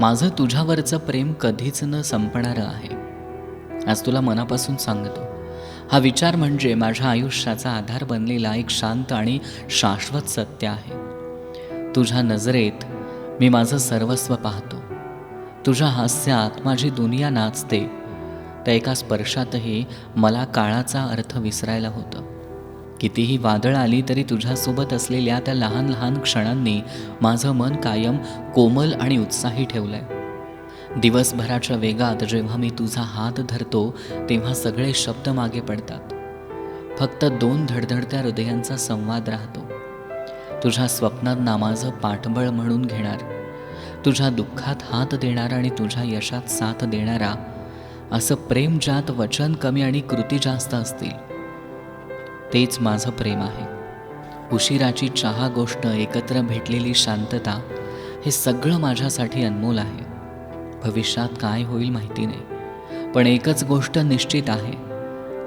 माझं तुझ्यावरचं प्रेम कधीच न संपणारं आहे. आज तुला मनापासून सांगतो हा विचार म्हणजे माझ्या आयुष्याचा आधार बनलेला एक शांत आणि शाश्वत सत्य आहे. तुझ्या नजरेत मी माझं सर्वस्व पाहतो. तुझ्या हास्यात माझी दुनिया नाचते. त्या एका स्पर्शातही मला काळाचा अर्थ विसरायला होतं. कितीही वादळ आली तरी तुझ्यासोबत असलेल्या त्या लहान लहान क्षणांनी माझं मन कायम कोमल आणि उत्साही ठेवलं आहे दिवसभराच्या वेगात जेव्हा मी तुझा हात धरतो तेव्हा सगळे शब्द मागे पडतात. फक्त दोन धडधडत्या हृदयांचा संवाद राहतो. तुझ्या स्वप्नांना माझं पाठबळ म्हणून घेणार तुझ्या दुःखात हात देणारा आणि तुझ्या यशात साथ देणारा असं प्रेम ज्यात वचन कमी आणि कृती जास्त असतील. तेच माझं प्रेम आहे. उशिराची चहा गोष्ट एकत्र भेटलेली शांतता हे सगळं माझ्यासाठी अनमोल आहे. भविष्यात काय होईल माहिती नाही. पण एकच गोष्ट निश्चित आहे.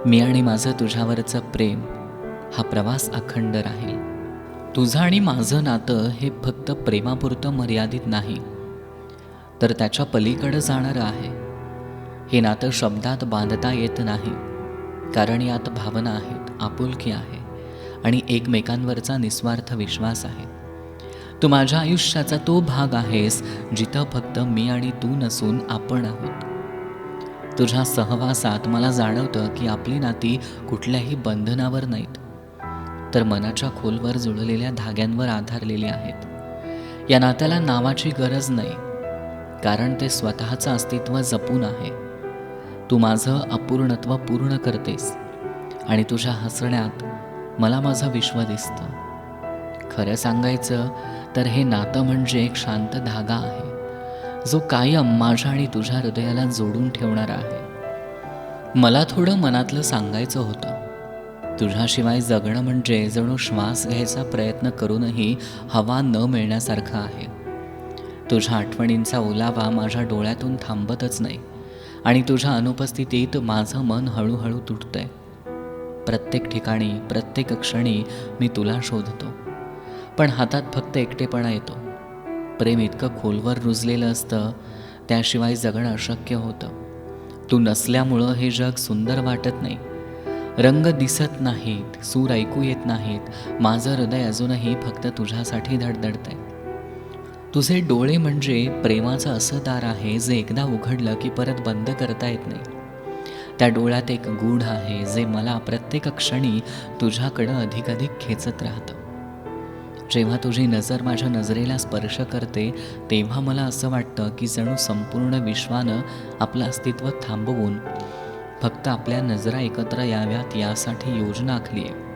मी आणि माझं तुझ्यावरचं प्रेम हा प्रवास अखंड राहील. तुझं आणि माझं नातं हे फक्त प्रेमापुरतं मर्यादित नाही. तर त्याच्या पलीकडं जाणारं आहे. हे नातं शब्दात बांधता येत नाही. कारण यात भावना आहेत. आपुलकी आहे आणि एकमेकांवरचा निस्वार्थ विश्वास आहे. तू माझ्या आयुष्याचा तो भाग आहेस जिथं फक्त मी आणि तू नसून आपण आहोत. तुझ्या सहवासात मला जाणवतं की आपली नाती कुठल्याही बंधनावर नाहीत तर मनाच्या खोलवर जुळलेल्या धाग्यांवर आधारलेली आहेत. या नात्याला नावाची गरज नाही कारण ते स्वतःचं अस्तित्व जपून आहे. तू माझं अपूर्णत्व पूर्ण करतेस. आणि तुझ्या हसण्यात मला माझं विश्व दिसतं. खरं सांगायचं तर हे नातं म्हणजे एक शांत धागा आहे जो कायम माझ्या आणि तुझ्या हृदयाला जोडून ठेवणारा आहे. मला थोडं मनातलं सांगायचं होतं. तुझ्याशिवाय जगणं म्हणजे जणू श्वास घ्यायचा प्रयत्न करूनही हवा न मिळण्यासारखं आहे. तुझ्या आठवणींचा ओलावा माझ्या डोळ्यातून थांबतच नाही आणि तुझ्या अनुपस्थितीत माझं मन हळूहळू तुटतंय. प्रत्येक ठिकाणी प्रत्येक क्षणी मी तुला शोधतो. पण हातात फक्त एकटेपणा येतो. प्रेम इतकं खोलवर रुजलेलं असतं त्याशिवाय जगणं अशक्य होतं. तू नसल्यामुळं हे जग सुंदर वाटत नाही. रंग दिसत नाहीत सूर ऐकू येत नाहीत माझं हृदय अजूनही फक्त तुझ्यासाठी धडधडतंय. तुझे डोळे म्हणजे प्रेमाचं असं दार आहे जे एकदा उघडलं की परत बंद करता येत नाही. त्या डोळ्यात एक गूढ आहे जे मला प्रत्येक क्षणी तुझ्याकडं अधिक अधिक खेचत राहतं. जेव्हा तुझी नजर माझ्या नजरेला स्पर्श करते तेव्हा मला असं वाटतं की जणू संपूर्ण विश्वानं आपलं अस्तित्व थांबवून फक्त आपल्या नजरा एकत्र याव्यात यासाठी योजना आखली आहे.